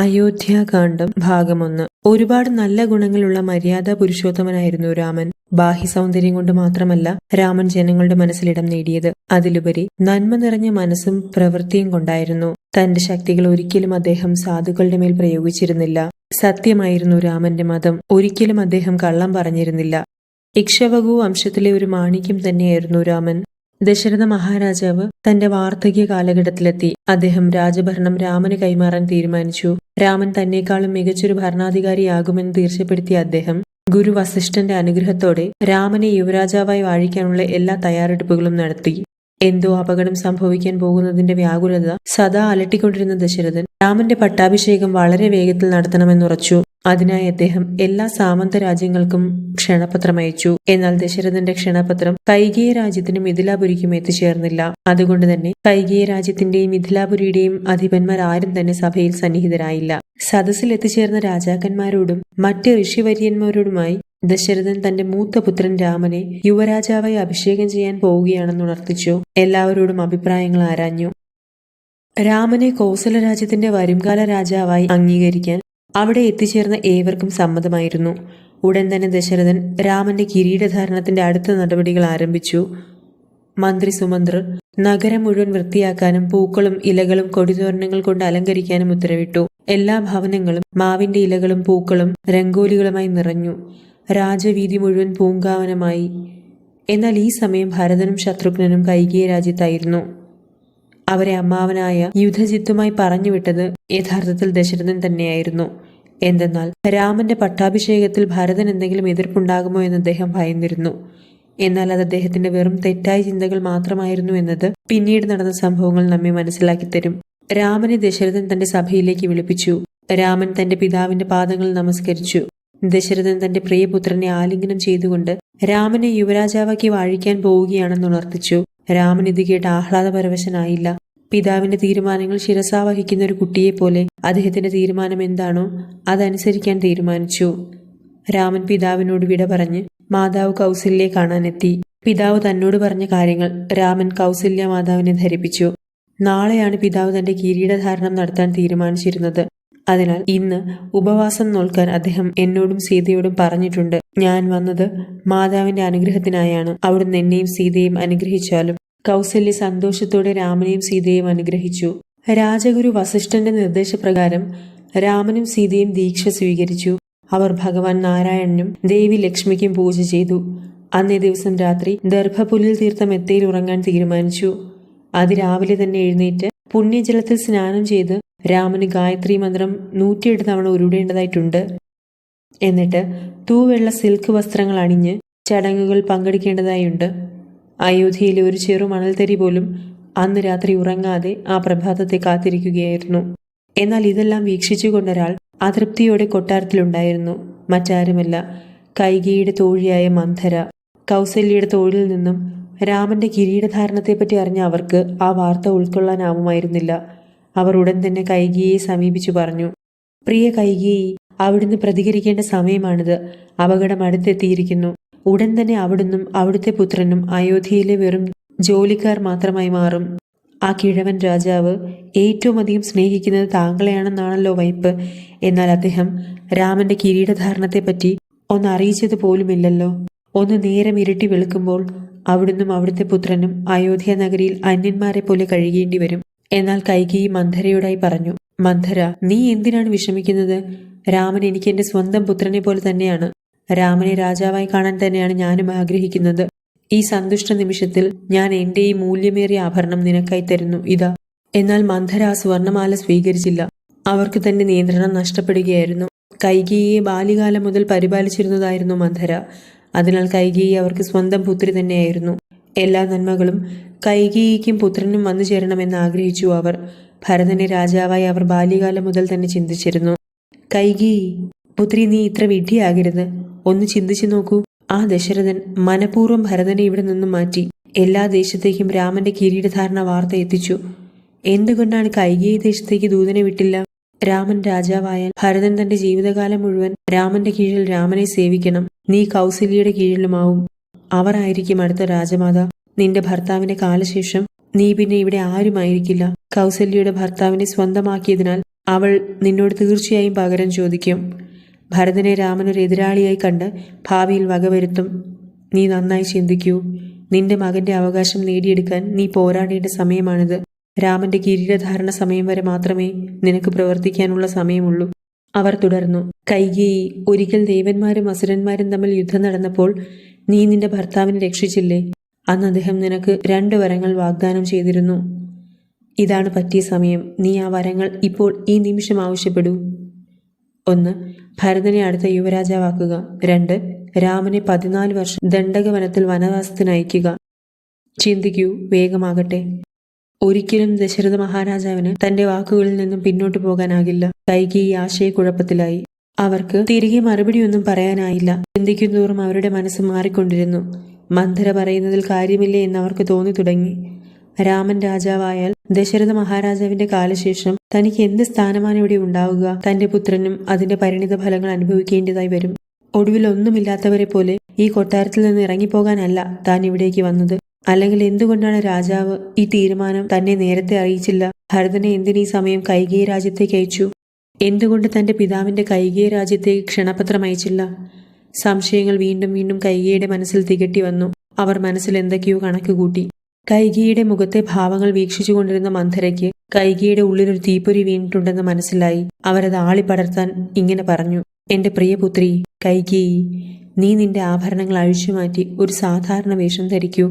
അയോധ്യാകാന്ഡം ഭാഗമൊന്ന്. ഒരുപാട് നല്ല ഗുണങ്ങളുള്ള മര്യാദ പുരുഷോത്തമനായിരുന്നു രാമൻ. ബാഹ്യ സൗന്ദര്യം കൊണ്ട് മാത്രമല്ല രാമൻ ജനങ്ങളുടെ മനസ്സിലിടം നേടിയത്. അതിലുപരി നന്മ നിറഞ്ഞ മനസ്സും പ്രവൃത്തിയും കൊണ്ടായിരുന്നു. തന്റെ ശക്തികൾ ഒരിക്കലും അദ്ദേഹം സാധുക്കളുടെ മേൽ പ്രയോഗിച്ചിരുന്നില്ല. സത്യമായിരുന്നു രാമന്റെ മതം. ഒരിക്കലും അദ്ദേഹം കള്ളം പറഞ്ഞിരുന്നില്ല. ഇക്ഷവകു വംശത്തിലെ ഒരു മാണിക്യം തന്നെയായിരുന്നു രാമൻ. ദശരഥ മഹാരാജാവ് തന്റെ വാർദ്ധക്യ കാലഘട്ടത്തിലെത്തി. അദ്ദേഹം രാജഭരണം രാമന് കൈമാറാൻ തീരുമാനിച്ചു. രാമൻ തന്നെക്കാളും മികച്ചൊരു ഭരണാധികാരിയാകുമെന്ന് തീർച്ചപ്പെടുത്തിയ അദ്ദേഹം ഗുരു വസിഷ്ഠന്റെ അനുഗ്രഹത്തോടെ രാമനെ യുവരാജാവായി വാഴിക്കാനുള്ള എല്ലാ തയ്യാറെടുപ്പുകളും നടത്തി. എന്തോ അപകടം സംഭവിക്കാൻ പോകുന്നതിന്റെ വ്യാകുലത സദാ അലട്ടിക്കൊണ്ടിരുന്ന ദശരഥൻ രാമന്റെ പട്ടാഭിഷേകം വളരെ വേഗത്തിൽ നടത്തണമെന്നുറച്ചു. അതിനായി അദ്ദേഹം എല്ലാ സാമന്ത രാജ്യങ്ങൾക്കും ക്ഷണപത്രം അയച്ചു. എന്നാൽ ദശരഥന്റെ ക്ഷണപത്രം കൈകേയ രാജ്യത്തിനും മിഥിലാപുരിക്കും എത്തിച്ചേർന്നില്ല. അതുകൊണ്ട് തന്നെ കൈകേയ രാജ്യത്തിന്റെയും മിഥിലാപുരിയുടെയും അധിപന്മാർ ആരും തന്നെ സഭയിൽ സന്നിഹിതരായില്ല. സദസ്സിൽ എത്തിച്ചേർന്ന രാജാക്കന്മാരോടും മറ്റ് ഋഷിവര്യന്മാരോടുമായി ദശരഥൻ തന്റെ മൂത്ത പുത്രൻ രാമനെ യുവരാജാവായി അഭിഷേകം ചെയ്യാൻ പോവുകയാണെന്ന് ഉണർത്തിച്ചു. എല്ലാവരോടും അഭിപ്രായങ്ങൾ ആരാഞ്ഞു. രാമനെ കോസല രാജ്യത്തിന്റെ വരുംകാല രാജാവായി അംഗീകരിക്കാൻ അവിടെ എത്തിച്ചേർന്ന ഏവർക്കും സമ്മതമായിരുന്നു. ഉടൻ തന്നെ ദശരഥൻ രാമന്റെ കിരീടധാരണത്തിന്റെ അടുത്ത നടപടികൾ ആരംഭിച്ചു. മന്ത്രി സുമന്ത്രർ നഗരം മുഴുവൻ വൃത്തിയാക്കാനും പൂക്കളും ഇലകളും കൊടിതോരണങ്ങൾ കൊണ്ട് അലങ്കരിക്കാനും ഉത്തരവിട്ടു. എല്ലാ ഭവനങ്ങളും മാവിന്റെ ഇലകളും പൂക്കളും രംഗോലികളുമായി നിറഞ്ഞു. രാജവീതി മുഴുവൻ പൂങ്കാവനമായി. എന്നാൽ ഈ സമയം ഭരതനും ശത്രുഘ്നനും കൈകിയ രാജ്യത്തായിരുന്നു. അവരെ അമ്മാവനായ യുദ്ധജിത്തുമായി പറഞ്ഞുവിട്ടത് യഥാർത്ഥത്തിൽ ദശരഥൻ തന്നെയായിരുന്നു. എന്തെന്നാൽ രാമന്റെ പട്ടാഭിഷേകത്തിൽ ഭരതൻ എന്തെങ്കിലും എതിർപ്പുണ്ടാകുമോ എന്ന് അദ്ദേഹം ഭയന്നിരുന്നു. എന്നാൽ അത് അദ്ദേഹത്തിന്റെ വെറും തെറ്റായ ചിന്തകൾ മാത്രമായിരുന്നു എന്നത് പിന്നീട് നടന്ന സംഭവങ്ങൾ നമ്മെ മനസ്സിലാക്കി തരും. രാമനെ ദശരഥൻ തന്റെ സഭയിലേക്ക് വിളിപ്പിച്ചു. രാമൻ തന്റെ പിതാവിന്റെ പാദങ്ങൾ നമസ്കരിച്ചു. ദശരഥൻ തന്റെ പ്രിയപുത്രനെ ആലിംഗനം ചെയ്തുകൊണ്ട് രാമനെ യുവരാജാവാക്കി വാഴിക്കാൻ പോവുകയാണെന്ന് ഉണർത്തിച്ചു രാമൻ ഇത് കേട്ട് ആഹ്ലാദപരവശനായില്ല. പിതാവിന്റെ തീരുമാനങ്ങൾ ശിരസാവഹിക്കുന്ന ഒരു കുട്ടിയെ പോലെ അദ്ദേഹത്തിന്റെ തീരുമാനം എന്താണോ അതനുസരിക്കാൻ തീരുമാനിച്ചു. രാമൻ പിതാവിനോട് വിട പറഞ്ഞ് മാതാവ് കൗസല്യെ കാണാനെത്തി. പിതാവ് തന്നോട് പറഞ്ഞ കാര്യങ്ങൾ രാമൻ കൗസല്യ മാതാവിനെ ധരിപ്പിച്ചു. നാളെയാണ് പിതാവ് തന്റെ കിരീടധാരണം നടത്താൻ തീരുമാനിച്ചിരുന്നത്. അതിനാൽ ഇന്ന് ഉപവാസം നോൽക്കാൻ അദ്ദേഹം എന്നോടും സീതയോടും പറഞ്ഞിട്ടുണ്ട്. ഞാൻ വന്നത് മാതാവിന്റെ അനുഗ്രഹത്തിനായാണ്. അവിടുന്ന് എന്നെയും സീതയും അനുഗ്രഹിച്ചാലും. കൗസല്യ സന്തോഷത്തോടെ രാമനെയും സീതയെയും അനുഗ്രഹിച്ചു. രാജഗുരു വസിഷ്ഠന്റെ നിർദ്ദേശപ്രകാരം രാമനും സീതയും ദീക്ഷ സ്വീകരിച്ചു. അവർ ഭഗവാൻ നാരായണനും ദേവി ലക്ഷ്മിക്കും പൂജ ചെയ്തു. അന്നേ ദിവസം രാത്രി ദർഭപുലിൽ തീർത്ത മെത്തയിൽ ഉറങ്ങാൻ തീരുമാനിച്ചു. അതിരാവിലെ തന്നെ എഴുന്നേറ്റ് പുണ്യജലത്തിൽ സ്നാനം ചെയ്ത് രാമന് ഗായത്രി മന്ത്രം നൂറ്റിയെട്ട് തവണ ഉരുടേണ്ടതായിട്ടുണ്ട്. എന്നിട്ട് തൂവെള്ള സിൽക്ക് വസ്ത്രങ്ങൾ അണിഞ്ഞ് ചടങ്ങുകൾ പങ്കെടുക്കേണ്ടതായുണ്ട്. അയോധ്യയിലെ ഒരു ചെറു മണൽത്തരി പോലും അന്ന് രാത്രി ഉറങ്ങാതെ ആ പ്രഭാതത്തെ കാത്തിരിക്കുകയായിരുന്നു. എന്നാൽ ഇതെല്ലാം വീക്ഷിച്ചുകൊണ്ടൊരാൾ അതൃപ്തിയോടെ കൊട്ടാരത്തിലുണ്ടായിരുന്നു. മറ്റാരുമല്ല കൈകിയുടെ തോഴിയായ മന്ധര. കൗസല്യയുടെ തോഴിൽ നിന്നും രാമന്റെ കിരീടധാരണത്തെപ്പറ്റി അറിഞ്ഞ അവർക്ക് ആ വാർത്ത ഉൾക്കൊള്ളാനാവുമായിരുന്നില്ല. അവർ ഉടൻ തന്നെ കൈകിയെ സമീപിച്ചു പറഞ്ഞു പ്രിയ കൈകിയെ അവിടുന്ന് പ്രതികരിക്കേണ്ട സമയമാണിത്. അപകടം അടുത്തെത്തിയിരിക്കുന്നു. ഉടൻ തന്നെ അവിടുന്നും അവിടുത്തെ പുത്രനും അയോധ്യയിലെ വെറും ജോലിക്കാർ മാത്രമായി മാറും. ആ കിഴവൻ രാജാവ് ഏറ്റവും അധികം സ്നേഹിക്കുന്നത് താങ്കളെയാണെന്നാണല്ലോ വൈപ്പ്. എന്നാൽ അദ്ദേഹം രാമന്റെ കിരീടധാരണത്തെപ്പറ്റി ഒന്ന് അറിയിച്ചത് പോലുമില്ലല്ലോ. ഒന്ന് നേരം ഇരട്ടി വെളുക്കുമ്പോൾ അവിടുന്നും അവിടുത്തെ പുത്രനും അയോധ്യ നഗരിയിൽ അന്യന്മാരെ പോലെ കഴിയേണ്ടി വരും. എന്നാൽ കൈകി മന്ധരയോടായി പറഞ്ഞു മന്ധര നീ എന്തിനാണ് വിഷമിക്കുന്നത്? രാമൻ എനിക്ക് എന്റെ സ്വന്തം പുത്രനെ പോലെ തന്നെയാണ്. രാമനെ രാജാവായി കാണാൻ തന്നെയാണ് ഞാനും ആഗ്രഹിക്കുന്നത്. ഈ സന്തുഷ്ട നിമിഷത്തിൽ ഞാൻ എന്റെ ഈ മൂല്യമേറിയ ആഭരണം നിനക്കായി തരുന്നു ഇതാ. എന്നാൽ മന്ധര ആ സ്വർണമാല സ്വീകരിച്ചില്ല. അവർക്ക് തന്റെ നിയന്ത്രണം നഷ്ടപ്പെടുകയായിരുന്നു. കൈകിയെ ബാല്യകാലം മുതൽ പരിപാലിച്ചിരുന്നതായിരുന്നു മന്ധര. അതിനാൽ കൈകിയെ അവർക്ക് സ്വന്തം പുത്രി തന്നെയായിരുന്നു. എല്ലാ നന്മകളും കൈകിയ്ക്കും പുത്രനും വന്നു ചേരണമെന്ന് ആഗ്രഹിച്ചു അവർ. ഭരതനെ രാജാവായി അവർ ബാല്യകാലം മുതൽ തന്നെ ചിന്തിച്ചിരുന്നു. കൈകി പുത്രി നീ ഇത്ര വിഡ്ഢിയാകരുത്. ഒന്ന് ചിന്തിച്ചു നോക്കൂ. ആ ദശരഥൻ മനഃപൂർവം ഭരതനെ ഇവിടെ നിന്നും മാറ്റി എല്ലാ ദേശത്തേക്കും രാമന്റെ കിരീടധാരണ വാർത്ത എത്തിച്ചു. എന്തുകൊണ്ടാണ് കൈകേയി ദേശത്തേക്ക് ദൂതനെ വിട്ടില്ല? രാമൻ രാജാവായാൽ ഭരതൻ തന്റെ ജീവിതകാലം മുഴുവൻ രാമന്റെ കീഴിൽ രാമനെ സേവിക്കണം. നീ കൗസല്യയുടെ കീഴിലുമാവും. അവരായിരിക്കും അടുത്ത രാജമാത. നിന്റെ ഭർത്താവിന്റെ കാലശേഷം നീ പിന്നെ ഇവിടെ ആരുമായിരിക്കില്ല. കൗസല്യയുടെ ഭർത്താവിനെ സ്വന്തമാക്കിയതിനാൽ അവൾ നിന്നോട് തീർച്ചയായും പകരം ചോദിക്കും. ഭരതനെ രാമനൊരു എതിരാളിയായി കണ്ട് ഭാവിയിൽ വകവരുത്തും നീ നന്നായി ചിന്തിക്കൂ. നിന്റെ മകന്റെ അവകാശം നേടിയെടുക്കാൻ നീ പോരാടേണ്ട സമയമാണിത്. രാമന്റെ കിരീടധാരണ സമയം വരെ മാത്രമേ നിനക്ക് പ്രവർത്തിക്കാനുള്ള സമയമുള്ളൂ. അവർ തുടർന്നു. കൈകേയി ഒരിക്കൽ ദേവന്മാരും അസുരന്മാരും തമ്മിൽ യുദ്ധം നടന്നപ്പോൾ നീ നിന്റെ ഭർത്താവിനെ രക്ഷിച്ചില്ലേ? അന്ന് അദ്ദേഹം നിനക്ക് രണ്ട് വരങ്ങൾ വാഗ്ദാനം ചെയ്തിരുന്നു. ഇതാണ് പറ്റിയ സമയം. നീ ആ വരങ്ങൾ ഇപ്പോൾ ഈ നിമിഷം ആവശ്യപ്പെടൂ. ഒന്ന് ഭരതനെ അടുത്ത യുവരാജാവാക്കുക. രണ്ട് രാമനെ പതിനാല് വർഷം ദണ്ഡകവനത്തിൽ വനവാസത്തിന് അയക്കുക. ചിന്തിക്കൂ വേഗമാകട്ടെ. ഒരിക്കലും ദശരഥ മഹാരാജാവിന് തന്റെ വാക്കുകളിൽ നിന്നും പിന്നോട്ടു പോകാനാകില്ല. കൈകി ഈ ആശയക്കുഴപ്പത്തിലായി. അവർക്ക് തിരികെ മറുപടിയൊന്നും പറയാനായില്ല. ചിന്തിക്കുന്തോറും അവരുടെ മനസ്സ് മാറിക്കൊണ്ടിരുന്നു. മന്ധര പറയുന്നതിൽ കാര്യമില്ല എന്ന് അവർക്ക് തോന്നി തുടങ്ങി. രാമൻ രാജാവായാൽ ദശരഥ മഹാരാജാവിന്റെ കാലശേഷം തനിക്ക് എന്ത് സ്ഥാനമാണ് ഇവിടെ ഉണ്ടാവുക? തന്റെ പുത്രനും അതിന്റെ പരിണിത ഫലങ്ങൾ അനുഭവിക്കേണ്ടതായി വരും. ഒടുവിൽ ഒന്നുമില്ലാത്തവരെ പോലെ ഈ കൊട്ടാരത്തിൽ നിന്ന് ഇറങ്ങിപ്പോകാനല്ല താൻ ഇവിടേക്ക് വന്നത്. അല്ലെങ്കിൽ എന്തുകൊണ്ടാണ് രാജാവ് ഈ തീരുമാനം തന്നെ നേരത്തെ അറിയിച്ചില്ല? ഭരതനെ എന്തിനീ സമയം കൈകേയ രാജ്യത്തേക്ക് അയച്ചു? എന്തുകൊണ്ട് തന്റെ പിതാവിന്റെ കൈകേയ രാജ്യത്തേക്ക് ക്ഷണപത്രം അയച്ചില്ല? സംശയങ്ങൾ വീണ്ടും വീണ്ടും കൈകിയുടെ മനസ്സിൽ തികട്ടി വന്നു. അവർ മനസ്സിൽ എന്തൊക്കെയോ കണക്ക് കൂട്ടി. കൈകിയുടെ മുഖത്തെ ഭാവങ്ങൾ വീക്ഷിച്ചുകൊണ്ടിരുന്ന മന്ധരയ്ക്ക് കൈകിയുടെ ഉള്ളിലൊരു തീപ്പൊരി വീണിട്ടുണ്ടെന്ന് മനസ്സിലായി. അവരത് ആളിപ്പടർത്താൻ ഇങ്ങനെ പറഞ്ഞു. എന്റെ പ്രിയപുത്രി കൈകി നീ നിന്റെ ആഭരണങ്ങൾ അഴിച്ചു മാറ്റി ഒരു സാധാരണ വേഷം ധരിക്കൂ.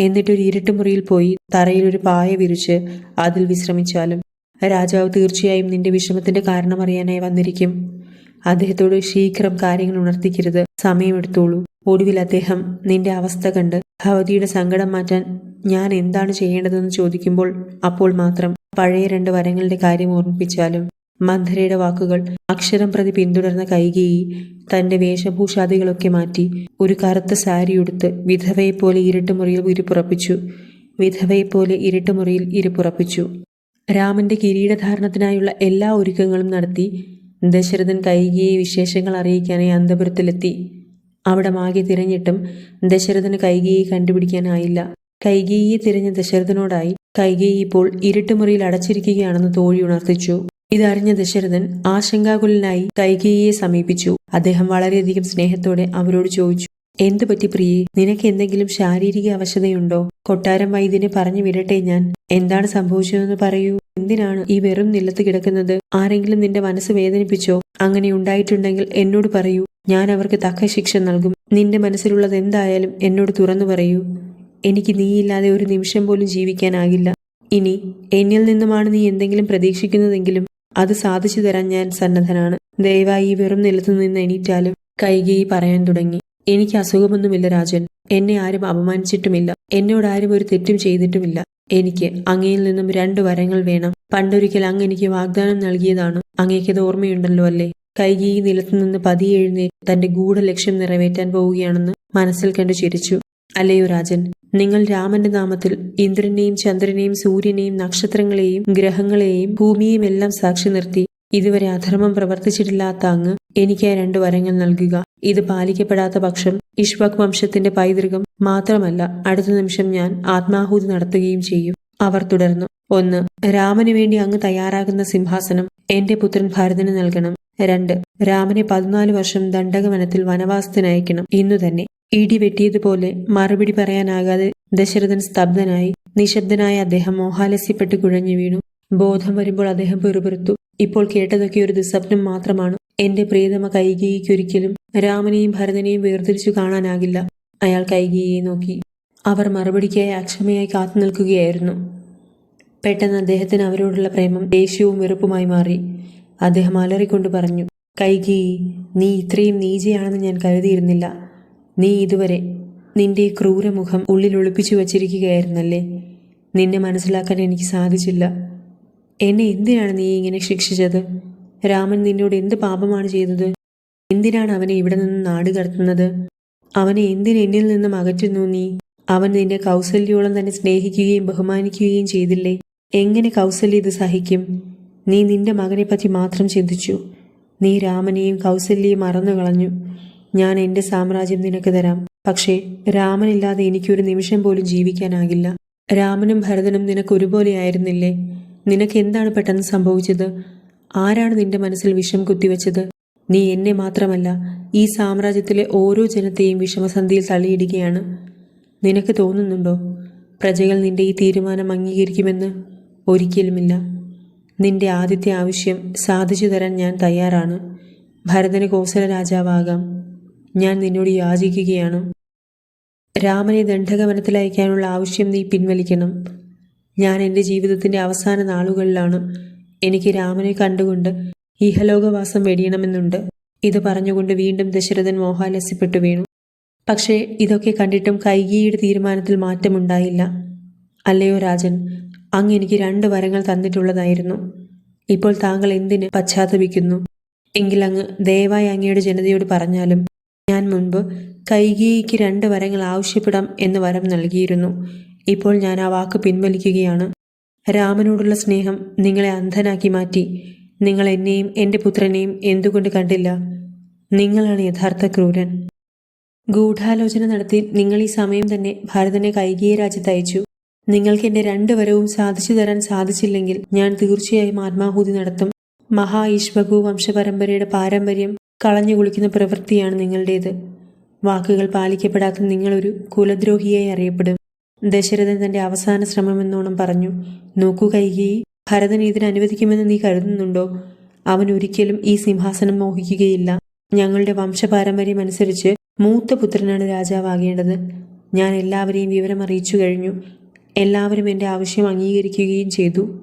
എന്നിട്ടൊരു ഇരുട്ടുമുറിയിൽ പോയി തറയിൽ ഒരു പായ വിരിച്ച് അതിൽ വിശ്രമിച്ചാലും. രാജാവ് തീർച്ചയായും നിന്റെ വിഷമത്തിന്റെ കാരണം അറിയാനായി വന്നിരിക്കും. അദ്ദേഹത്തോട് ശീഘ്രം കാര്യങ്ങൾ ഉണർത്തിക്കരുത്. സമയമെടുത്തോളൂ ഒടുവിൽ അദ്ദേഹം നിന്റെ അവസ്ഥ കണ്ട് ഭവതിയുടെ സങ്കടം മാറ്റാൻ ഞാൻ എന്താണ് ചെയ്യേണ്ടതെന്ന് ചോദിക്കുമ്പോൾ അപ്പോൾ മാത്രം പഴയ രണ്ട് വരങ്ങളുടെ കാര്യം ഓർമ്മിപ്പിച്ചാലും. മന്ധരയുടെ വാക്കുകൾ അക്ഷരം പ്രതി പിന്തുടർന്ന കൈകേയി തന്റെ വേഷഭൂഷാദികളൊക്കെ മാറ്റി ഒരു കറുത്ത സാരി ഉടുത്ത് വിധവയെപ്പോലെ ഇരുട്ടുമുറിയിൽ ഇരുപ്പുറപ്പിച്ചു വിധവയെപ്പോലെ ഇരുട്ടുമുറിയിൽ ഇരുപ്പുറപ്പിച്ചു. രാമന്റെ കിരീടധാരണത്തിനായുള്ള എല്ലാ ഒരുക്കങ്ങളും നടത്തി ദശരഥൻ കൈകിയെ വിശേഷങ്ങൾ അറിയിക്കാനായി അന്തപുരത്തിലെത്തി. അവിടെ മാകെ തിരഞ്ഞിട്ടും ദശരഥന് കൈകിയെ കണ്ടുപിടിക്കാനായില്ല. കൈകേയിയെ തിരഞ്ഞ ദശരഥനോടായി കൈകേയി ഇപ്പോൾ ഇരുട്ടുമുറിയിൽ അടച്ചിരിക്കുകയാണെന്ന് തോഴി ഉണർത്തിച്ചു. ഇതറിഞ്ഞ ദശരഥൻ ആശങ്കാകുലനായി കൈകേയിയെ സമീപിച്ചു. അദ്ദേഹം വളരെയധികം സ്നേഹത്തോടെ അവരോട് ചോദിച്ചു എന്തു പറ്റി പ്രിയേ? നിനക്ക് എന്തെങ്കിലും ശാരീരിക അവശതയുണ്ടോ? കൊട്ടാരം വൈദ്യനെ പറഞ്ഞു വിടട്ടെ ഞാൻ. എന്താണ് സംഭവിച്ചതെന്ന് പറയൂ. എന്തിനാണ് ഈ വെറും നിലത്ത് കിടക്കുന്നത്? ആരെങ്കിലും നിന്റെ മനസ്സ് വേദനിപ്പിച്ചോ? അങ്ങനെ ഉണ്ടായിട്ടുണ്ടെങ്കിൽ എന്നോട് പറയൂ. ഞാൻ അവർക്ക് തക്ക ശിക്ഷ നൽകും. നിന്റെ മനസ്സിലുള്ളത് എന്തായാലും എന്നോട് തുറന്നു പറയൂ. എനിക്ക് നീയില്ലാതെ ഒരു നിമിഷം പോലും ജീവിക്കാനാകില്ല. ഇനി എന്നിൽ നിന്നുമാണ് നീ എന്തെങ്കിലും പ്രതീക്ഷിക്കുന്നതെങ്കിലും അത് സാധിച്ചു തരാൻ ഞാൻ സന്നദ്ധനാണ്. ദയവായി ഈ വെറും നിലത്തു നിന്ന് എണീറ്റാലും കൈകേയി പറയാൻ തുടങ്ങി. എനിക്ക് അസുഖമൊന്നുമില്ല രാജൻ. എന്നെ ആരും അപമാനിച്ചിട്ടുമില്ല. എന്നോട് ആരും ഒരു തെറ്റും ചെയ്തിട്ടുമില്ല. എനിക്ക് അങ്ങയിൽ നിന്നും രണ്ട് വരങ്ങൾ വേണം. പണ്ടൊരിക്കൽ അങ്ങ് എനിക്ക് വാഗ്ദാനം നൽകിയതാണ്. അങ്ങേക്കത് ഓർമ്മയുണ്ടല്ലോ അല്ലേ? കൈകീ നിലത്ത് നിന്ന് പതിയെ എഴുന്നേറ്റ് തന്റെ ഗൂഢലക്ഷ്യം നിറവേറ്റാൻ പോവുകയാണെന്ന് മനസ്സിൽ കണ്ടു ചിരിച്ചു. അല്ലയോ രാജൻ നിങ്ങൾ രാമന്റെ നാമത്തിൽ ഇന്ദ്രനെയും ചന്ദ്രനെയും സൂര്യനെയും നക്ഷത്രങ്ങളെയും ഗ്രഹങ്ങളെയും ഭൂമിയെയും എല്ലാം സാക്ഷി നിർത്തി ഇതുവരെ അധർമ്മം പ്രവർത്തിച്ചിട്ടില്ലാത്ത അങ്ങ് എനിക്ക് ആ രണ്ട് വരങ്ങൾ നൽകുക. ഇത് പാലിക്കപ്പെടാത്ത പക്ഷം ഇഷ്വക് വംശത്തിന്റെ പൈതൃകം മാത്രമല്ല അടുത്ത നിമിഷം ഞാൻ ആത്മാഹൂതി നടത്തുകയും ചെയ്യും. അവർ തുടർന്നു ഒന്ന് രാമന് വേണ്ടി അങ്ങ് തയ്യാറാകുന്ന സിംഹാസനം എന്റെ പുത്രൻ ഭരതന് നൽകണം. രണ്ട് രാമനെ പതിനാല് വർഷം ദണ്ഡകവനത്തിൽ വനവാസത്തിനയക്കണം. ഇന്നു തന്നെ ഇടി വെട്ടിയതുപോലെ മറുപടി പറയാനാകാതെ ദശരഥൻ സ്തബ്ധനായി നിശബ്ദനായ അദ്ദേഹം മോഹാലസ്യപ്പെട്ട് കുഴഞ്ഞു വീണു. ബോധം വരുമ്പോൾ അദ്ദേഹം പിറുപിറുത്തു. ഇപ്പോൾ കേട്ടതൊക്കെ ഒരു ദുസ്വപ്നം മാത്രമാണ്. എന്റെ പ്രിയതമ കൈകേയിക്കൊരിക്കലും രാമനെയും ഭരതനെയും വേർതിരിച്ചു കാണാനാകില്ല. അയാൾ കൈകേയിയെ നോക്കി. അവർ മറുപടിക്കായി അക്ഷമയായി കാത്തു നിൽക്കുകയായിരുന്നു. പെട്ടെന്ന് അദ്ദേഹത്തിന് അവരോടുള്ള പ്രേമം ദേഷ്യവും വെറുപ്പുമായി മാറി. അദ്ദേഹം അലറിക്കൊണ്ട് പറഞ്ഞു കൈകേയി നീ ഇത്രയും നീചയാണെന്ന് ഞാൻ കരുതിയിരുന്നില്ല. നീ ഇതുവരെ നിന്റെ ക്രൂരമുഖം ഉള്ളിൽ ഒളിപ്പിച്ചു വച്ചിരിക്കുകയായിരുന്നല്ലേ? നിന്നെ മനസ്സിലാക്കാൻ എനിക്ക് സാധിച്ചില്ല. എന്നെ എന്തിനാണ് നീ ഇങ്ങനെ ശിക്ഷിച്ചത്? രാമൻ നിന്നോട് എന്ത് പാപമാണ് ചെയ്തത്? എന്തിനാണ് അവനെ ഇവിടെ നിന്ന് നാട് കടത്തുന്നത്? അവനെ എന്തിന് എന്നിൽ നിന്നും അകറ്റുന്നു നീ? അവൻ നിന്നെ കൗസല്യോളം തന്നെ സ്നേഹിക്കുകയും ബഹുമാനിക്കുകയും ചെയ്തില്ലേ? എങ്ങനെ കൗസല്യ ഇത് സഹിക്കും? നീ നിന്റെ മകനെപ്പറ്റി മാത്രം ചിന്തിച്ചു. നീ രാമനെയും കൗസല്യയും മറന്നു കളഞ്ഞു ഞാൻ എന്റെ സാമ്രാജ്യം നിനക്ക് തരാം. പക്ഷേ രാമനില്ലാതെ എനിക്കൊരു നിമിഷം പോലും ജീവിക്കാനാകില്ല. രാമനും ഭരതനും നിനക്ക് ഒരുപോലെ ആയിരുന്നില്ലേ? നിനക്ക് എന്താണ് പെട്ടെന്ന് സംഭവിച്ചത്? ആരാണ് നിന്റെ മനസ്സിൽ വിഷം കുത്തിവെച്ചത്? നീ എന്നെ മാത്രമല്ല ഈ സാമ്രാജ്യത്തിലെ ഓരോ ജനത്തെയും വിഷമസന്ധിയിൽ തള്ളിയിടുകയാണ്. നിനക്ക് തോന്നുന്നുണ്ടോ? പ്രജകൾ നിന്റെ ഈ തീരുമാനം അംഗീകരിക്കുമെന്ന്? ഒരിക്കലുമില്ല. നിന്റെ ആദ്യത്തെ ആവശ്യം സാധിച്ചു തരാൻ ഞാൻ തയ്യാറാണ്. ഭരതന് കോസല രാജാവാകാം. ഞാൻ നിന്നോട് യാചിക്കുകയാണ്. രാമനെ ദണ്ഡകവനത്തിലയക്കാനുള്ള ആവശ്യം നീ പിൻവലിക്കണം. ഞാൻ എന്റെ ജീവിതത്തിന്റെ അവസാന നാളുകളിലാണ് എനിക്ക് രാമനെ കണ്ടുകൊണ്ട് ഇഹലോകവാസം വെടിയണമെന്നുണ്ട്. ഇത് പറഞ്ഞുകൊണ്ട് വീണ്ടും ദശരഥൻ മോഹാലസ്യപ്പെട്ടു വീണു. പക്ഷേ ഇതൊക്കെ കണ്ടിട്ടും കൈകിയുടെ തീരുമാനത്തിൽ മാറ്റമുണ്ടായില്ല. അല്ലയോ രാജൻ അങ്ങ് എനിക്ക് രണ്ട് വരങ്ങൾ തന്നിട്ടുള്ളതായിരുന്നു. ഇപ്പോൾ താങ്കൾ എന്തിന് പശ്ചാത്തപിക്കുന്നു? എങ്കിൽ അങ്ങ് ദയവായി അങ്ങയുടെ ജനതയോട് പറഞ്ഞാലും. ഞാൻ മുൻപ് കൈകേയിക്ക് രണ്ട് വരങ്ങൾ ആവശ്യപ്പെടാം എന്ന് വരം നൽകിയിരുന്നു. ഇപ്പോൾ ഞാൻ ആ വാക്ക് പിൻവലിക്കുകയാണ്. രാമനോടുള്ള സ്നേഹം നിങ്ങളെ അന്ധനാക്കി മാറ്റി. നിങ്ങൾ എന്നെയും എന്റെ പുത്രനെയും എന്തുകൊണ്ട് കണ്ടില്ല? നിങ്ങളാണ് യഥാർത്ഥ ക്രൂരൻ. ഗൂഢാലോചന നടത്തി നിങ്ങൾ ഈ സമയം തന്നെ ഭാരതനെ കൈകീയ രാജ്യത്ത് അയച്ചു. നിങ്ങൾക്ക് എന്റെ രണ്ട് വരവും സാധിച്ചു തരാൻ സാധിച്ചില്ലെങ്കിൽ ഞാൻ തീർച്ചയായും ആത്മാഹൂതി നടത്തും. മഹാ ഈശ്വകു വംശപരമ്പരയുടെ പാരമ്പര്യം കളഞ്ഞു കുളിക്കുന്ന പ്രവൃത്തിയാണ് നിങ്ങളുടേത്. വാക്കുകൾ പാലിക്കപ്പെടാത്ത നിങ്ങളൊരു കുലദ്രോഹിയായി അറിയപ്പെടും. ദശരഥൻ തന്റെ അവസാന ശ്രമമെന്നോണം പറഞ്ഞു. നോക്കൂ കൈകേയി ഭരതൻ ഇതിന് അനുവദിക്കുമെന്ന് നീ കരുതുന്നുണ്ടോ? അവൻ ഒരിക്കലും ഈ സിംഹാസനം മോഹിക്കുകയില്ല. ഞങ്ങളുടെ വംശപാരമ്പര്യം അനുസരിച്ച് മൂത്ത പുത്രനാണ് രാജാവാകേണ്ടത്. ഞാൻ എല്ലാവരെയും വിവരം അറിയിച്ചു കഴിഞ്ഞു. എല്ലാവരും എന്റെ ആവശ്യം അംഗീകരിക്കുകയും ചെയ്തു.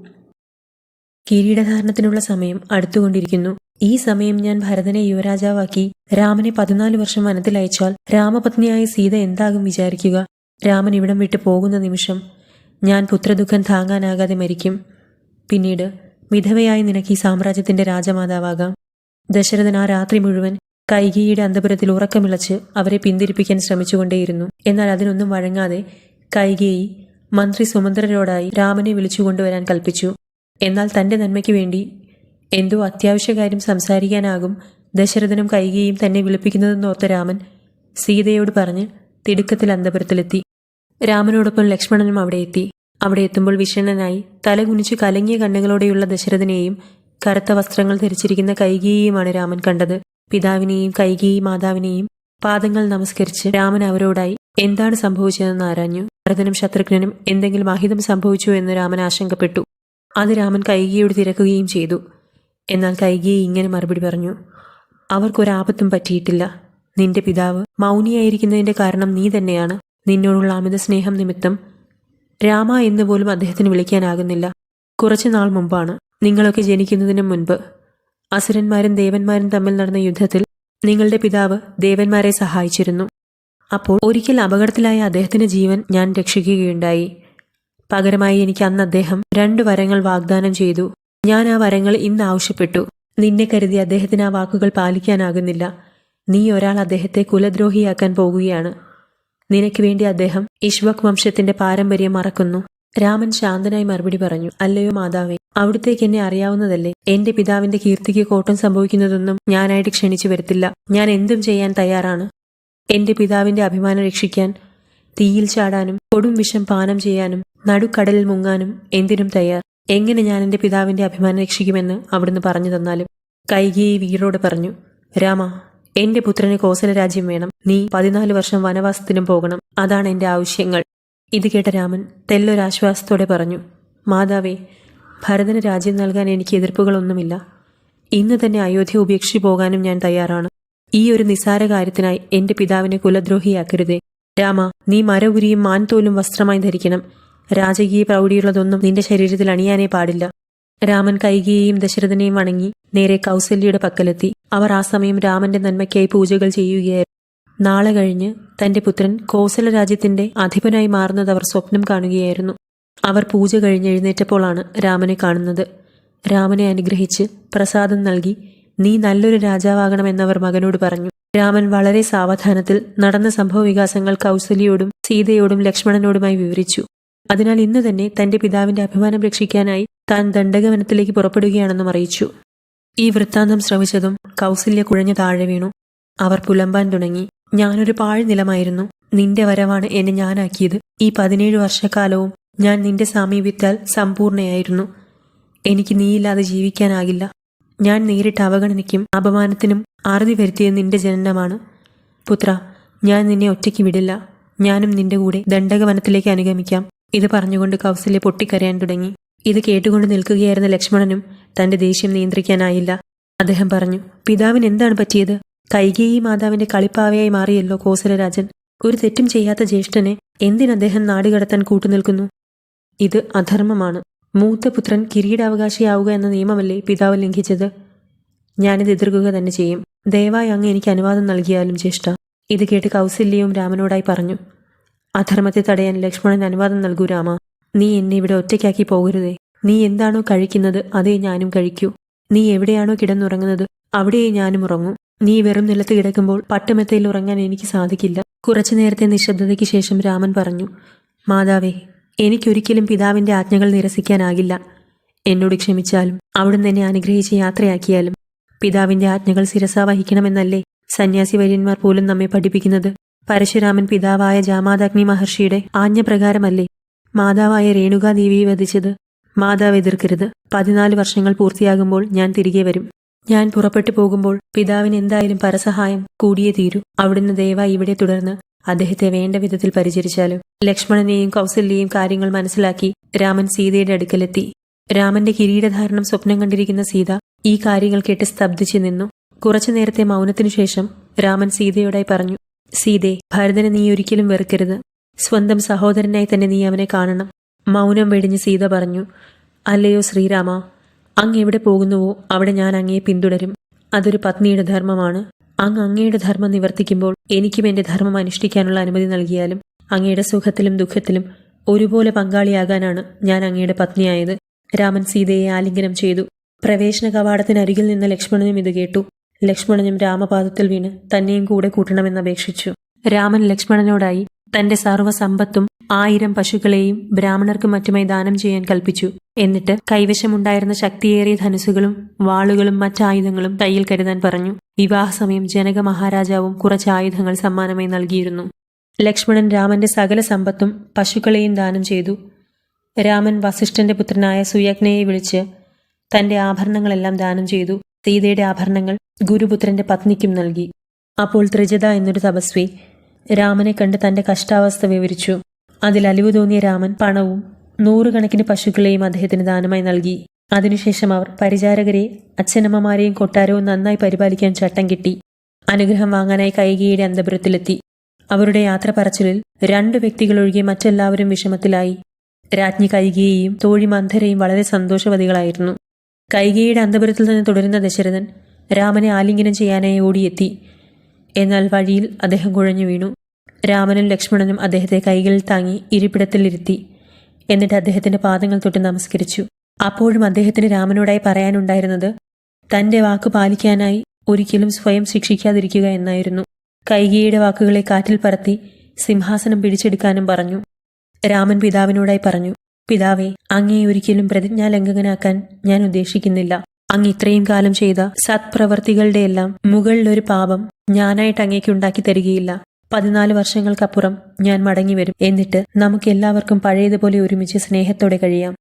കിരീടധാരണത്തിനുള്ള സമയം അടുത്തുകൊണ്ടിരിക്കുന്നു. ഈ സമയം ഞാൻ ഭരതനെ യുവരാജാവാക്കി രാമനെ പതിനാല് വർഷം വനത്തിലയച്ചാൽ രാമപത്നിയായ സീത എന്താകും വിചാരിക്കുക? രാമൻ ഇവിടം വിട്ട് പോകുന്ന നിമിഷം ഞാൻ പുത്രദുഃഖം താങ്ങാനാകാതെ മരിക്കും. പിന്നീട് വിധവയായി നിനക്ക് ഈ സാമ്രാജ്യത്തിന്റെ രാജമാതാവാകാം. ദശരഥൻ ആ രാത്രി മുഴുവൻ കൈകിയുടെ അന്തപുരത്തിൽ ഉറക്കമിളച്ച് അവരെ പിന്തിരിപ്പിക്കാൻ ശ്രമിച്ചുകൊണ്ടേയിരുന്നു. എന്നാൽ അതിനൊന്നും വഴങ്ങാതെ കൈകേയി മന്ത്രി സുമന്ത്രരോടായി രാമനെ വിളിച്ചുകൊണ്ടുവരാൻ കൽപ്പിച്ചു. എന്നാൽ തന്റെ നന്മയ്ക്ക് വേണ്ടി എന്തോ അത്യാവശ്യ കാര്യം സംസാരിക്കാനാകും ദശരഥനും കൈകേയും തന്നെ വിളിപ്പിക്കുന്നതെന്നോർത്ത രാമൻ സീതയോട് പറഞ്ഞ് തിടുക്കത്തിൽ അന്തപുരത്തിലെത്തി. രാമനോടൊപ്പം ലക്ഷ്മണനും അവിടെ എത്തി. അവിടെ എത്തുമ്പോൾ വിഷണ്ണനായി തലകുനിച്ച് കലങ്ങിയ കണ്ണുകളോടെയുള്ള ദശരഥനെയും കറുത്ത വസ്ത്രങ്ങൾ ധരിച്ചിരിക്കുന്ന കൈകിയെയുമാണ് രാമൻ കണ്ടത്. പിതാവിനെയും കൈകേയി മാതാവിനെയും പാദങ്ങൾ നമസ്കരിച്ച് രാമൻ അവരോടായി എന്താണ് സംഭവിച്ചതെന്ന് ആരാഞ്ഞു? ഭരതനും ശത്രുഘ്നനും എന്തെങ്കിലും അഹിതം സംഭവിച്ചു എന്ന് രാമൻ ആശങ്കപ്പെട്ടു. അത് രാമൻ കൈകിയോട് തിരക്കുകയും ചെയ്തു. എന്നാൽ കൈകിയെ ഇങ്ങനെ മറുപടി പറഞ്ഞു അവർക്കൊരാപത്തും പറ്റിയിട്ടില്ല. നിന്റെ പിതാവ് മൗനിയായിരിക്കുന്നതിന്റെ കാരണം നീ തന്നെയാണ്. നിന്നോടുള്ള അമിത സ്നേഹം നിമിത്തം രാമ എന്ന് പോലും അദ്ദേഹത്തിന് വിളിക്കാനാകുന്നില്ല. കുറച്ചു നാൾ മുമ്പാണ് നിങ്ങളൊക്കെ ജനിക്കുന്നതിന് മുൻപ് അസുരന്മാരും ദേവന്മാരും തമ്മിൽ നടന്ന യുദ്ധത്തിൽ നിങ്ങളുടെ പിതാവ് ദേവന്മാരെ സഹായിച്ചിരുന്നു. അപ്പോൾ ഒരിക്കൽ അപകടത്തിലായ അദ്ദേഹത്തിന്റെ ജീവൻ ഞാൻ രക്ഷിക്കുകയുണ്ടായി. പകരമായി എനിക്ക് അന്ന് അദ്ദേഹം രണ്ട് വരങ്ങൾ വാഗ്ദാനം ചെയ്തു. ഞാൻ ആ വരങ്ങൾ ഇന്ന് ആവശ്യപ്പെട്ടു. നിന്നെ കരുതി അദ്ദേഹത്തിന് ആ വാക്കുകൾ പാലിക്കാനാകുന്നില്ല. നീ ഒരാൾ അദ്ദേഹത്തെ കുലദ്രോഹിയാക്കാൻ പോകുകയാണ്. നിനക്ക് വേണ്ടി അദ്ദേഹം ഇഷ്വക് വംശത്തിന്റെ പാരമ്പര്യം മറക്കുന്നു. രാമൻ ശാന്തനായി മറുപടി പറഞ്ഞു അല്ലയോ മാതാവേ അവിടത്തേക്ക് എന്നെ അറിയാവുന്നതല്ലേ? എന്റെ പിതാവിന്റെ കീർത്തിക്ക് കോട്ടം സംഭവിക്കുന്നതൊന്നും ഞാനായിട്ട് ക്ഷണിച്ചു വരത്തില്ല. ഞാൻ എന്തും ചെയ്യാൻ തയ്യാറാണ്. എന്റെ പിതാവിന്റെ അഭിമാനം രക്ഷിക്കാൻ തീയിൽ ചാടാനും കൊടും വിഷം പാനം ചെയ്യാനും നടുക്കടലിൽ മുങ്ങാനും എന്തിനും തയ്യാർ. എങ്ങനെ ഞാൻ എന്റെ പിതാവിന്റെ അഭിമാനം രക്ഷിക്കുമെന്ന് അവിടുന്ന് പറഞ്ഞു തന്നാലും. കൈകേയി വീരോട് പറഞ്ഞു രാമ എന്റെ പുത്രന് കോസല രാജ്യം വേണം. നീ പതിനാല് വർഷം വനവാസത്തിനും പോകണം. അതാണ് എന്റെ ആവശ്യങ്ങൾ. ഇത് കേട്ട രാമൻ തെല്ലൊരാശ്വാസത്തോടെ പറഞ്ഞു മാതാവേ ഭരതന് രാജ്യം നൽകാൻ എനിക്ക് എതിർപ്പുകളൊന്നുമില്ല. ഇന്ന് തന്നെ അയോധ്യ ഉപേക്ഷിച്ചു പോകാനും ഞാൻ തയ്യാറാണ്. ഈ ഒരു നിസാര കാര്യത്തിനായി എന്റെ പിതാവിനെ കുലദ്രോഹിയാക്കരുതേ. രാമ നീ മരപുരിയും മാൻതോലും വസ്ത്രമായി ധരിക്കണം. രാജകീയ പ്രൗഢിയുള്ളതൊന്നും നിന്റെ ശരീരത്തിൽ അണിയാനേ പാടില്ല. രാമൻ കൈകിയെയും ദശരഥനെയും വണങ്ങി നേരെ കൗസല്യയുടെ പക്കലെത്തി. അവർ ആ സമയം രാമന്റെ നന്മയ്ക്കായി പൂജകൾ ചെയ്യുകയായിരുന്നു. നാളെ കഴിഞ്ഞ് തന്റെ പുത്രൻ കോസല രാജ്യത്തിന്റെ അധിപനായി മാറുന്നത് അവർ സ്വപ്നം കാണുകയായിരുന്നു. അവർ പൂജ കഴിഞ്ഞെഴുന്നേറ്റപ്പോഴാണ് രാമനെ കാണുന്നത്. രാമനെ അനുഗ്രഹിച്ച് പ്രസാദം നൽകി നീ നല്ലൊരു രാജാവാകണമെന്നവർ മകനോട് പറഞ്ഞു. രാമൻ വളരെ സാവധാനത്തിൽ നടന്ന സംഭവ വികാസങ്ങൾ കൗസല്യയോടും സീതയോടും ലക്ഷ്മണനോടുമായി വിവരിച്ചു. അതിനാൽ ഇന്ന് തന്നെ തന്റെ പിതാവിന്റെ അഭിമാനം രക്ഷിക്കാനായി താൻ ദണ്ഡകവനത്തിലേക്ക് പുറപ്പെടുകയാണെന്നും അറിയിച്ചു. ഈ വൃത്താന്തം ശ്രവിച്ചതും കൗസല്യ കുഴഞ്ഞു താഴെ വീണു. അവർ പുലമ്പാൻ തുടങ്ങി. ഞാനൊരു പാഴ്നിലമായിരുന്നു. നിന്റെ വരവാണ് എന്നെ ഞാനാക്കിയത്. ഈ പതിനേഴ് വർഷക്കാലവും ഞാൻ നിന്റെ സാമീപ്യത്താൽ സമ്പൂർണയായിരുന്നു എനിക്ക് നീയില്ലാതെ ജീവിക്കാനാകില്ല. ഞാൻ നേരിട്ട് അവഗണനയ്ക്കും അപമാനത്തിനും അറുതി വരുത്തിയത് നിന്റെ ജനനമാണ്. പുത്ര ഞാൻ നിന്നെ ഒറ്റയ്ക്ക് വിടില്ല. ഞാനും നിന്റെ കൂടെ ദണ്ഡകവനത്തിലേക്ക് അനുഗമിക്കാം. ഇത് പറഞ്ഞുകൊണ്ട് കൗസല്യ പൊട്ടിക്കരയാൻ തുടങ്ങി. ഇത് കേട്ടുകൊണ്ട് നിൽക്കുകയായിരുന്ന ലക്ഷ്മണനും തന്റെ ദേഷ്യം നിയന്ത്രിക്കാനായില്ല. അദ്ദേഹം പറഞ്ഞു പിതാവിന് എന്താണ് പറ്റിയത്? കൈകേയി മാതാവിന്റെ കളിപ്പാവയായി മാറിയല്ലോ കോസലരാജൻ. ഒരു തെറ്റും ചെയ്യാത്ത ജ്യേഷ്ഠനെ എന്തിനദ്ദേഹം നാടുകടത്താൻ കൂട്ടുനിൽക്കുന്നു? ഇത് അധർമ്മമാണ്. മൂത്ത പുത്രൻ കിരീടാവകാശിയാവുക എന്ന നിയമമല്ലേ പിതാവ് ലംഘിച്ചത്? ഞാനിത് എതിർക്കുക തന്നെ ചെയ്യും. ദയവായി അങ്ങ് എനിക്ക് അനുവാദം നൽകിയാലും ജ്യേഷ്ഠ. ഇത് കേട്ട് കൗസല്യവും രാമനോടായി പറഞ്ഞു അധർമ്മത്തെ തടയാൻ ലക്ഷ്മണൻ അനുവാദം നൽകൂ രാമ. നീ എന്നെ ഇവിടെ ഒറ്റയ്ക്കാക്കി പോകരുതേ. നീ എന്താണോ കഴിക്കുന്നത് അതേ ഞാനും കഴിക്കൂ. നീ എവിടെയാണോ കിടന്നുറങ്ങുന്നത് അവിടെയേ ഞാനും ഉറങ്ങൂ. നീ വെറും നിലത്ത് കിടക്കുമ്പോൾ പട്ടുമെത്തയിൽ ഉറങ്ങാൻ എനിക്ക് സാധിക്കില്ല. കുറച്ചു നേരത്തെ നിശബ്ദതയ്ക്ക് ശേഷം രാമൻ പറഞ്ഞു മാതാവേ എനിക്കൊരിക്കലും പിതാവിന്റെ ആജ്ഞകൾ നിരസിക്കാനാകില്ല. എന്നോട് ക്ഷമിച്ചാലും അവിടുന്ന് എന്നെ അനുഗ്രഹിച്ച് യാത്രയാക്കിയാലും. പിതാവിന്റെ ആജ്ഞകൾ ശിരസാവഹിക്കണമെന്നല്ലേ സന്യാസി വര്യന്മാർ പോലും നമ്മെ പഠിപ്പിക്കുന്നത്? പരശുരാമൻ പിതാവായ ജാമാതാഗ്നി മഹർഷിയുടെ ആജ്ഞപ്രകാരമല്ലേ? മാതാവായ രേണുകാദേവിയെ വധിച്ചത്? മാതാവ് എതിർക്കരുത്. പതിനാല് വർഷങ്ങൾ പൂർത്തിയാകുമ്പോൾ ഞാൻ തിരികെ വരും. ഞാൻ പുറപ്പെട്ടു പോകുമ്പോൾ പിതാവിന് എന്തായാലും പരസഹായം കൂടിയേ തീരൂ. അവിടുന്ന് ദയവായി ഇവിടെ തുടർന്ന് അദ്ദേഹത്തെ വേണ്ട വിധത്തിൽ പരിചരിച്ചാലും? ലക്ഷ്മണനെയും കൗസല്യയും കാര്യങ്ങൾ മനസ്സിലാക്കി രാമൻ സീതയുടെ അടുക്കലെത്തി. രാമന്റെ കിരീടധാരണം സ്വപ്നം കണ്ടിരിക്കുന്ന സീത ഈ കാര്യങ്ങൾ കേട്ട് സ്തബ്ധിച്ചു നിന്നു. കുറച്ചു നേരത്തെ മൗനത്തിനു ശേഷം രാമൻ സീതയോടായി പറഞ്ഞു സീതേ ഭരതനെ നീ ഒരിക്കലും വെറുക്കരുത്. സ്വന്തം സഹോദരനായി തന്നെ നീ അവനെ കാണണം. മൗനം വെടിഞ്ഞ് സീത പറഞ്ഞു അല്ലയോ ശ്രീരാമ അങ്ങ് എവിടെ പോകുന്നുവോ അവിടെ ഞാൻ അങ്ങയെ പിന്തുടരും. അതൊരു പത്നിയുടെ ധർമ്മമാണ്. അങ്ങ് അങ്ങയുടെ ധർമ്മം നിവർത്തിക്കുമ്പോൾ എനിക്കും എന്റെ ധർമ്മം അനുഷ്ഠിക്കാനുള്ള അനുമതി നൽകിയാലും അങ്ങയുടെ സുഖത്തിലും ദുഃഖത്തിലും ഒരുപോലെ പങ്കാളിയാകാനാണ് ഞാൻ അങ്ങയുടെ പത്നിയായത്. രാമൻ സീതയെ ആലിംഗനം ചെയ്തു. പ്രവേശന കവാടത്തിനരികിൽ നിന്ന ലക്ഷ്മണനും ഇത് കേട്ടു. ലക്ഷ്മണനും രാമപാദത്തിൽ വീണ് തന്നെയും കൂടെ കൂട്ടണമെന്നപേക്ഷിച്ചു. രാമൻ ലക്ഷ്മണനോടായി തന്റെ സർവസമ്പത്തും ആയിരം പശുക്കളെയും ബ്രാഹ്മണർക്കും മറ്റുമായി ദാനം ചെയ്യാൻ കൽപ്പിച്ചു. എന്നിട്ട് കൈവശമുണ്ടായിരുന്ന ശക്തിയേറിയ ധനുസുകളും വാളുകളും മറ്റായുധങ്ങളും കയ്യിൽ കരുതാൻ പറഞ്ഞു. വിവാഹസമയം ജനക മഹാരാജാവും കുറച്ച് ആയുധങ്ങൾ സമ്മാനമായി നൽകിയിരുന്നു. ലക്ഷ്മണൻ രാമന്റെ സകല സമ്പത്തും പശുക്കളെയും ദാനം ചെയ്തു. രാമൻ വസിഷ്ഠന്റെ പുത്രനായ സുയജ്ഞയെ വിളിച്ച് തന്റെ ആഭരണങ്ങളെല്ലാം ദാനം ചെയ്തു. സീതയുടെ ആഭരണങ്ങൾ ഗുരുപുത്രന്റെ പത്നിക്കും നൽകി. അപ്പോൾ ത്രിജത എന്നൊരു തപസ്വി രാമനെ കണ്ട് തന്റെ കഷ്ടാവസ്ഥ വിവരിച്ചു. അതിൽ അലിവ് തോന്നിയ രാമൻ പണവും നൂറുകണക്കിന് പശുക്കളെയും അദ്ദേഹത്തിന് ദാനമായി നൽകി. അതിനുശേഷം അവർ പരിചാരകരെ അച്ഛനമ്മമാരെയും കൊട്ടാരവും നന്നായി പരിപാലിക്കാൻ ചട്ടം കിട്ടി. അനുഗ്രഹം വാങ്ങാനായി കൈകിയുടെ അന്തപുരത്തിലെത്തി. അവരുടെ യാത്ര പറച്ചിലിൽ രണ്ടു വ്യക്തികളൊഴികെ മറ്റെല്ലാവരും വിഷമത്തിലായി. രാജ്ഞി കൈകിയെയും തോഴി മന്ധരയും വളരെ സന്തോഷവതികളായിരുന്നു. കൈകേയിയുടെ അന്തപുരത്തിൽ നിന്ന് തുടരുന്ന ദശരഥൻ രാമനെ ആലിംഗനം ചെയ്യാനായി ഓടിയെത്തി. എന്നാൽ വഴിയിൽ അദ്ദേഹം കുഴഞ്ഞു വീണു. രാമനും ലക്ഷ്മണനും അദ്ദേഹത്തെ കൈകളിൽ താങ്ങി ഇരിപ്പിടത്തിലിരുത്തി. എന്നിട്ട് അദ്ദേഹത്തിന്റെ പാദങ്ങൾ തൊട്ട് നമസ്കരിച്ചു. അപ്പോഴും അദ്ദേഹത്തിന് രാമനോടായി പറയാനുണ്ടായിരുന്നത് തന്റെ വാക്ക് പാലിക്കാനായി ഒരിക്കലും സ്വയം ശിക്ഷിക്കാതിരിക്കുക എന്നായിരുന്നു. കൈകിയുടെ വാക്കുകളെ കാറ്റിൽ പറത്തി സിംഹാസനം പിടിച്ചെടുക്കാനും പറഞ്ഞു. രാമൻ പിതാവിനോടായി പറഞ്ഞു പിതാവേ അങ്ങേ ഒരിക്കലും പ്രതിജ്ഞാലംഘകനാക്കാൻ ഞാൻ ഉദ്ദേശിക്കുന്നില്ല. അങ്ങ് ഇത്രയും കാലം ചെയ്ത സത്പ്രവർത്തികളുടെയെല്ലാം മുകളിലൊരു പാപം ഞാനായിട്ട് അങ്ങേക്ക് ഉണ്ടാക്കി തരികയില്ല. പതിനാല് വർഷങ്ങൾക്കപ്പുറം ഞാൻ മടങ്ങി വരും എന്നിട്ട് നമുക്ക് എല്ലാവർക്കും പഴയതുപോലെ ഒരുമിച്ച് സ്നേഹത്തോടെ കഴിയാം.